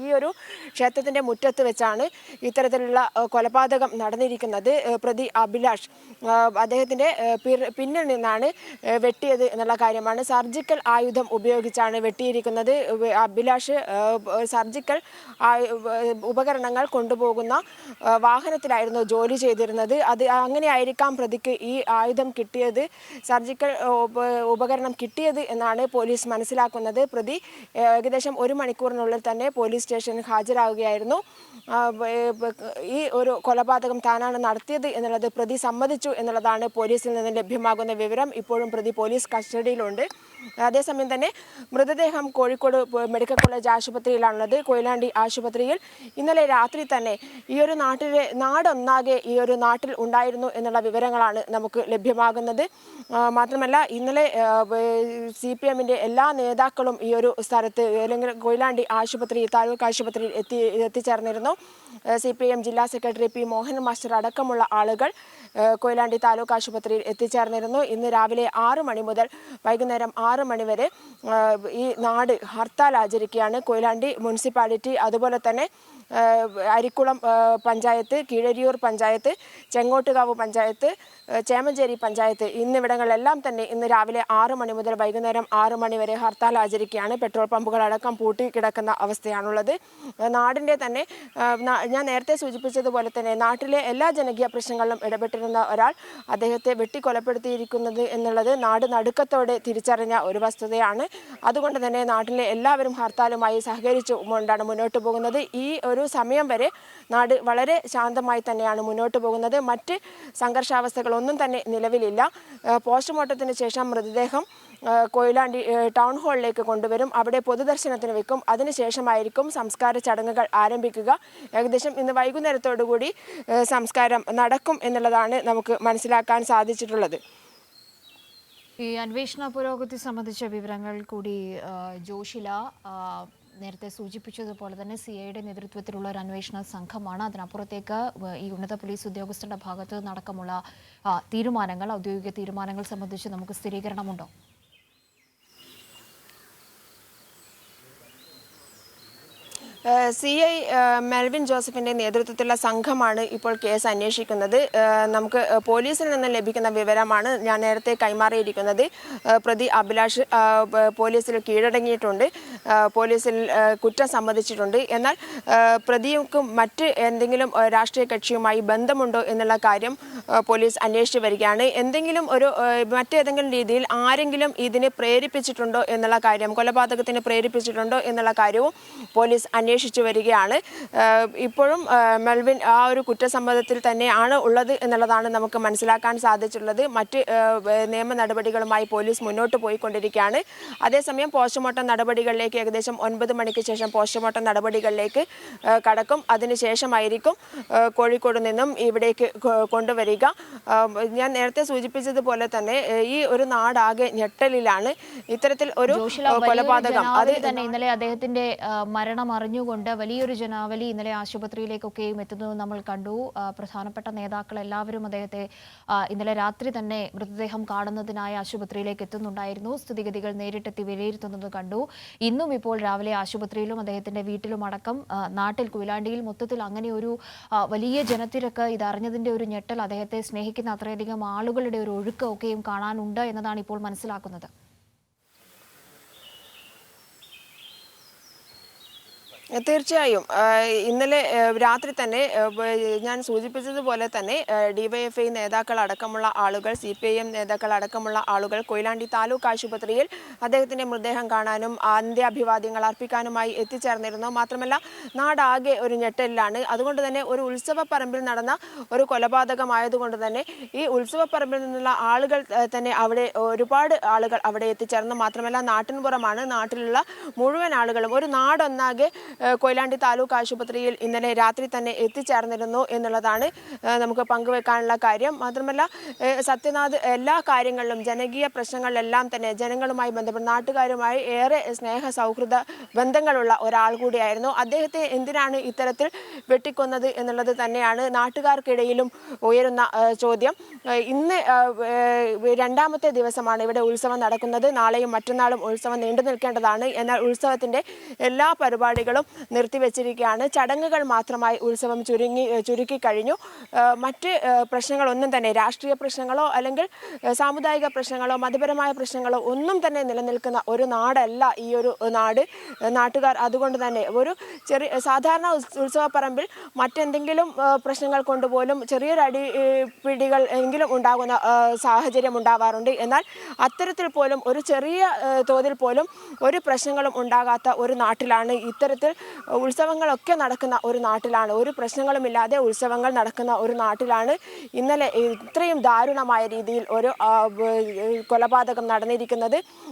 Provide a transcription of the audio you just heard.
ഈ ഒരു ക്ഷേത്രത്തിന്റെ മുറ്റത്ത് വെച്ചാണ് ഇത്തരത്തിലുള്ള കൊലപാതകം നടന്നിരിക്കുന്നത്. പ്രതി അഭിലാഷ്. അദ്ദേഹത്തിന്റെ പിന്നിൽ നിന്നാണ് വെട്ടിയത് എന്നുള്ള കാര്യമാണ്. സർജിക്കൽ ആയുധം ഉപയോഗിച്ചാണ് വെട്ടിയിരിക്കുന്നത്. അഭിലാഷ് സർജിക്കൽ ഉപകരണങ്ങൾ കൊണ്ടുപോകുന്ന വാഹനത്തിലായിരുന്നു ജോലി ചെയ്തിരുന്നത്. അത് അങ്ങനെയായിരിക്കാം പ്രതിക്ക് ഈ ആയുധം കിട്ടിയത്. സർജിക്കൽ ഉപകരണം കിട്ടിയത് എന്നാണ് പോലീസ് മനസ്സിലാക്കുന്നത്. പ്രതി ഏകദേശം ഒരു മണിക്കൂറിനുള്ളിൽ തന്നെ പോലീസ് സ്റ്റേഷനിൽ ഹാജരാകുകയായിരുന്നു. ഈ ഒരു കൊലപാതകം താനാണ് നടത്തിയത് എന്നുള്ളത് പ്രതി സമ്മതിച്ചു എന്നുള്ളതാണ് പോലീസിൽ നിന്ന് ലഭ്യമാകുന്ന വിവരം. ഇപ്പോഴും പ്രതി പോലീസ് കസ്റ്റഡിയിലുണ്ട്. അതേസമയം തന്നെ മൃതദേഹം കോഴിക്കോട് മെഡിക്കൽ കോളേജ് ആശുപത്രിയിലാണുള്ളത്. കൊയിലാണ്ടി ആശുപത്രിയിൽ ഇന്നലെ രാത്രി തന്നെ ഈ ഒരു നാട്ടിലെ നാടൊന്നാകെ ഈ ഒരു നാട്ടിൽ ഉണ്ടായിരുന്നു എന്നുള്ള വിവരങ്ങളാണ് നമുക്ക് ലഭ്യമാകുന്നത്. മാത്രമല്ല ഇന്നലെ സി പി എമ്മിന്റെ എല്ലാ നേതാക്കളും ഈ ഒരു സ്ഥലത്ത് അല്ലെങ്കിൽ കൊയിലാണ്ടി ആശുപത്രി താലൂക്ക് ആശുപത്രിയിൽ എത്തി എത്തിച്ചേർന്നിരുന്നു. സി പി എം ജില്ലാ സെക്രട്ടറി പി മോഹൻ മാസ്റ്റർ അടക്കമുള്ള ആളുകൾ കൊയിലാണ്ടി താലൂക്ക് ആശുപത്രിയിൽ എത്തിച്ചേർന്നിരുന്നു. ഇന്ന് രാവിലെ ആറ് മണി മുതൽ വൈകുന്നേരം ആറ് മണി വരെ ഈ നാട് ഹർത്താൽ ആചരിക്കുകയാണ് കൊയിലാണ്ടി മുനിസിപ്പാലിറ്റി. അതുപോലെ തന്നെ അരിക്കുളം പഞ്ചായത്ത് കീഴരിയൂർ പഞ്ചായത്ത് ചെങ്ങോട്ടുകാവ് പഞ്ചായത്ത് ചേമഞ്ചേരി പഞ്ചായത്ത് എന്നിവിടങ്ങളിലെല്ലാം തന്നെ ഇന്ന് രാവിലെ ആറ് മണി മുതൽ വൈകുന്നേരം ആറ് മണി വരെ ഹർത്താൽ ആചരിക്കുകയാണ്. പെട്രോൾ പമ്പുകളടക്കം പൂട്ടി കിടക്കുന്ന അവസ്ഥയാണുള്ളത്. ഏഹ്, നാടിന്റെ തന്നെ ഞാൻ നേരത്തെ സൂചിപ്പിച്ചതുപോലെ തന്നെ നാട്ടിലെ എല്ലാ ജനകീയ പ്രശ്നങ്ങളിലും ഇടപെട്ടിരുന്ന ഒരാൾ അദ്ദേഹത്തെ വെട്ടിക്കൊലപ്പെടുത്തിയിരിക്കുന്നത് എന്നുള്ളത് നാട് നടുക്കത്തോടെ തിരിച്ചറിഞ്ഞ ഒരു വസ്തുതയാണ്. അതുകൊണ്ട് തന്നെ നാട്ടിലെ എല്ലാവരും ഹർത്താലുമായി സഹകരിച്ചുകൊണ്ടാണ് മുന്നോട്ട് പോകുന്നത്. ഈ ഒരു സമയം വരെ നാട് വളരെ ശാന്തമായി തന്നെയാണ് മുന്നോട്ട് പോകുന്നത്. മറ്റ് സംഘർഷാവസ്ഥകളൊന്നും തന്നെ നിലവിലില്ല. പോസ്റ്റ്മോർട്ടത്തിന് ശേഷം മൃതദേഹം കൊയിലാണ്ടി ടൗൺ ഹാളിലേക്ക് കൊണ്ടുവരും. അവിടെ പൊതുദർശനത്തിന് വെക്കും. അതിനുശേഷമായിരിക്കും സംസ്കാര ചടങ്ങുകൾ ആരംഭിക്കുക. ഏകദേശം ഇന്ന് വൈകുന്നേരത്തോടുകൂടി സംസ്കാരം നടക്കും എന്നുള്ളതാണ് നമുക്ക് മനസ്സിലാക്കാൻ സാധിച്ചിട്ടുള്ളത്. ഈ അന്വേഷണ പുരോഗതി സംബന്ധിച്ച വിവരങ്ങൾ കൂടി ജോഷില നേരത്തെ സൂചിപ്പിച്ചതുപോലെ തന്നെ സി ഐയുടെ നേതൃത്വത്തിലുള്ള ഒരു അന്വേഷണ സംഘമാണ്. അതിനപ്പുറത്തേക്ക് ഈ ഉന്നത പോലീസ് ഉദ്യോഗസ്ഥരുടെ ഭാഗത്ത് നടക്കമുള്ള തീരുമാനങ്ങൾ ഔദ്യോഗിക തീരുമാനങ്ങൾ സംബന്ധിച്ച് നമുക്ക് സ്ഥിരീകരണമുണ്ടോ? സി ഐ മെൽവിൻ ജോസഫിന്റെ നേതൃത്വത്തിലുള്ള സംഘമാണ് ഇപ്പോൾ കേസ് അന്വേഷിക്കുന്നത്. നമുക്ക് പോലീസിൽ നിന്ന് ലഭിക്കുന്ന വിവരമാണ് ഞാൻ നേരത്തെ കൈമാറിയിരിക്കുന്നത്. പ്രതി അഭിലാഷ് പോലീസിൽ കീഴടങ്ങിയിട്ടുണ്ട്. പോലീസിൽ കുറ്റം സമ്മതിച്ചിട്ടുണ്ട്. എന്നാൽ പ്രതിക്കും മറ്റ് എന്തെങ്കിലും രാഷ്ട്രീയ കക്ഷിയുമായി ബന്ധമുണ്ടോ എന്നുള്ള കാര്യം പോലീസ് അന്വേഷിച്ചു വരികയാണ്. എന്തെങ്കിലും ഒരു മറ്റേതെങ്കിലും രീതിയിൽ ആരെങ്കിലും ഇതിനെ പ്രേരിപ്പിച്ചിട്ടുണ്ടോ എന്നുള്ള കാര്യം കൊലപാതകത്തിന് പ്രേരിപ്പിച്ചിട്ടുണ്ടോ എന്നുള്ള കാര്യവും പോലീസ് അന്വേഷിച്ചു വരികയാണ്. ഇപ്പോഴും മെൽവിൻ ആ ഒരു കുറ്റസമ്മതത്തിൽ തന്നെയാണ് ഉള്ളത് എന്നുള്ളതാണ് നമുക്ക് മനസ്സിലാക്കാൻ സാധിച്ചിട്ടുള്ളത്. മറ്റ് നിയമ നടപടികളുമായി പോലീസ് മുന്നോട്ട് പോയിക്കൊണ്ടിരിക്കുകയാണ്. അതേസമയം പോസ്റ്റ്മോർട്ടം നടപടികളിലേക്ക് ഏകദേശം ഒൻപത് മണിക്ക് ശേഷം പോസ്റ്റ്മോർട്ടം നടപടികളിലേക്ക് കടക്കും. അതിനുശേഷമായിരിക്കും കോഴിക്കോട് നിന്നും ഇവിടേക്ക് കൊണ്ടുവരിക. ഞാൻ നേരത്തെ സൂചിപ്പിച്ചതുപോലെ തന്നെ ഈ ഒരു നാടാകെ ഞെട്ടലിലാണ്. ഇത്തരത്തിൽ ഒരു കൊലപാതകം. അത് തന്നെ ഇന്നലെ അദ്ദേഹത്തിന്റെ മരണം മരണം അറിഞ്ഞുകൊണ്ട് വലിയൊരു ജനാവലി ഇന്നലെ ആശുപത്രിയിലേക്കൊക്കെയും എത്തുന്നത് നമ്മൾ കണ്ടു. പ്രധാനപ്പെട്ട നേതാക്കൾ എല്ലാവരും അദ്ദേഹത്തെ ഇന്നലെ രാത്രി തന്നെ മൃതദേഹം കാണുന്നതിനായി ആശുപത്രിയിലേക്ക് എത്തുന്നുണ്ടായിരുന്നു. സ്ഥിതിഗതികൾ നേരിട്ടെത്തി വിലയിരുത്തുന്നത് കണ്ടു. ഇന്നും ഇപ്പോൾ രാവിലെ ആശുപത്രിയിലും അദ്ദേഹത്തിന്റെ വീട്ടിലും അടക്കം നാട്ടിൽ കുയിലാണ്ടിയിൽ മൊത്തത്തിൽ അങ്ങനെ ഒരു വലിയ ജനത്തിരക്ക് ഇതറിഞ്ഞതിന്റെ ഒരു ഞെട്ടൽ അദ്ദേഹത്തെ സ്നേഹിക്കുന്ന അത്രയധികം ആളുകളുടെ ഒരു ഒഴുക്കൊക്കെയും കാണാനുണ്ട് എന്നതാണ് ഇപ്പോൾ മനസ്സിലാക്കുന്നത്. തീർച്ചയായും. ഇന്നലെ രാത്രി തന്നെ ഞാൻ സൂചിപ്പിച്ചതുപോലെ തന്നെ ഡിവൈഎഫ്ഐ നേതാക്കൾ അടക്കമുള്ള ആളുകൾ സി പി ഐ എം നേതാക്കൾ അടക്കമുള്ള ആളുകൾ കൊയിലാണ്ടി താലൂക്ക് ആശുപത്രിയിൽ അദ്ദേഹത്തിന്റെ മൃതദേഹം കാണാനും അന്ത്യാഭിവാദ്യങ്ങൾ അർപ്പിക്കാനുമായി എത്തിച്ചേർന്നിരുന്നു. മാത്രമല്ല നാടാകെ ഒരു ഞെട്ടലിലാണ്. അതുകൊണ്ട് തന്നെ ഒരു ഉത്സവ പറമ്പിൽ നടന്ന ഒരു കൊലപാതകമായതുകൊണ്ട് തന്നെ ഈ ഉത്സവ പറമ്പിൽ നിന്നുള്ള ആളുകൾ തന്നെ അവിടെ ഒരുപാട് ആളുകൾ അവിടെ എത്തിച്ചേർന്നു. മാത്രമല്ല നാട്ടിൻപുറമാണ് നാട്ടിലുള്ള മുഴുവൻ ആളുകളും. ഒരു നാടൊന്നാകെ കൊയിലാണ്ടി താലൂക്ക് ആശുപത്രിയിൽ ഇന്നലെ രാത്രി തന്നെ എത്തിച്ചേർന്നിരുന്നു എന്നുള്ളതാണ് നമുക്ക് പങ്കുവെക്കാനുള്ള കാര്യം. മാത്രമല്ല സത്യനാഥ് എല്ലാ കാര്യങ്ങളിലും ജനകീയ പ്രശ്നങ്ങളിലെല്ലാം തന്നെ ജനങ്ങളുമായി ബന്ധപ്പെട്ട് നാട്ടുകാരുമായി ഏറെ സ്നേഹ സൗഹൃദ ബന്ധങ്ങളുള്ള ഒരാൾ കൂടിയായിരുന്നു. അദ്ദേഹത്തെ എന്തിനാണ് ഇത്തരത്തിൽ വെട്ടിക്കൊന്നത് എന്നുള്ളത് തന്നെയാണ് നാട്ടുകാർക്കിടയിലും ഉയരുന്ന ചോദ്യം. ഇന്ന് രണ്ടാമത്തെ ദിവസമാണ് ഇവിടെ ഉത്സവം നടക്കുന്നത്. നാളെയും മറ്റന്നാളും ഉത്സവം നീണ്ടു നിൽക്കേണ്ടതാണ് എന്നാൽ ഉത്സവത്തിന്റെ എല്ലാ പരിപാടികളും നിർത്തിവെച്ചിരിക്കുകയാണ്. ചടങ്ങുകൾ മാത്രമായി ഉത്സവം ചുരുങ്ങി ചുരുക്കി കഴിഞ്ഞു. മറ്റ് പ്രശ്നങ്ങളൊന്നും തന്നെ രാഷ്ട്രീയ പ്രശ്നങ്ങളോ അല്ലെങ്കിൽ സാമുദായിക പ്രശ്നങ്ങളോ മതപരമായ പ്രശ്നങ്ങളോ ഒന്നും തന്നെ നിലനിൽക്കുന്ന ഒരു നാടല്ല ഈ ഒരു നാട്. നാട്ടുകാർ അതുകൊണ്ട് തന്നെ ഒരു ചെറിയ സാധാരണ ഉത്സ- ഉത്സവപ്പറമ്പിൽ മറ്റെന്തെങ്കിലും പ്രശ്നങ്ങൾ കൊണ്ടുപോലും ചെറിയൊരു അടി ഏഹ് പിടികൾ എങ്കിലും ഉണ്ടാകുന്ന സാഹചര്യം ഉണ്ടാവാറുണ്ട്. എന്നാൽ അത്തരത്തിൽ പോലും ഒരു ചെറിയ തോതിൽ പോലും ഒരു പ്രശ്നങ്ങളും ഉണ്ടാകാത്ത ഒരു നാട്ടിലാണ് ഇത്തരത്തിൽ ഉത്സവങ്ങളൊക്കെ നടക്കുന്ന ഒരു നാട്ടിലാണ്. ഒരു പ്രശ്നങ്ങളുമില്ലാതെ ഉത്സവങ്ങൾ നടക്കുന്ന ഒരു നാട്ടിലാണ്. ഇന്നലെ ഇത്രയും ദാരുണമായ രീതിയിൽ ഒരു കൊലപാതകം നടന്നിരിക്കുന്നത്.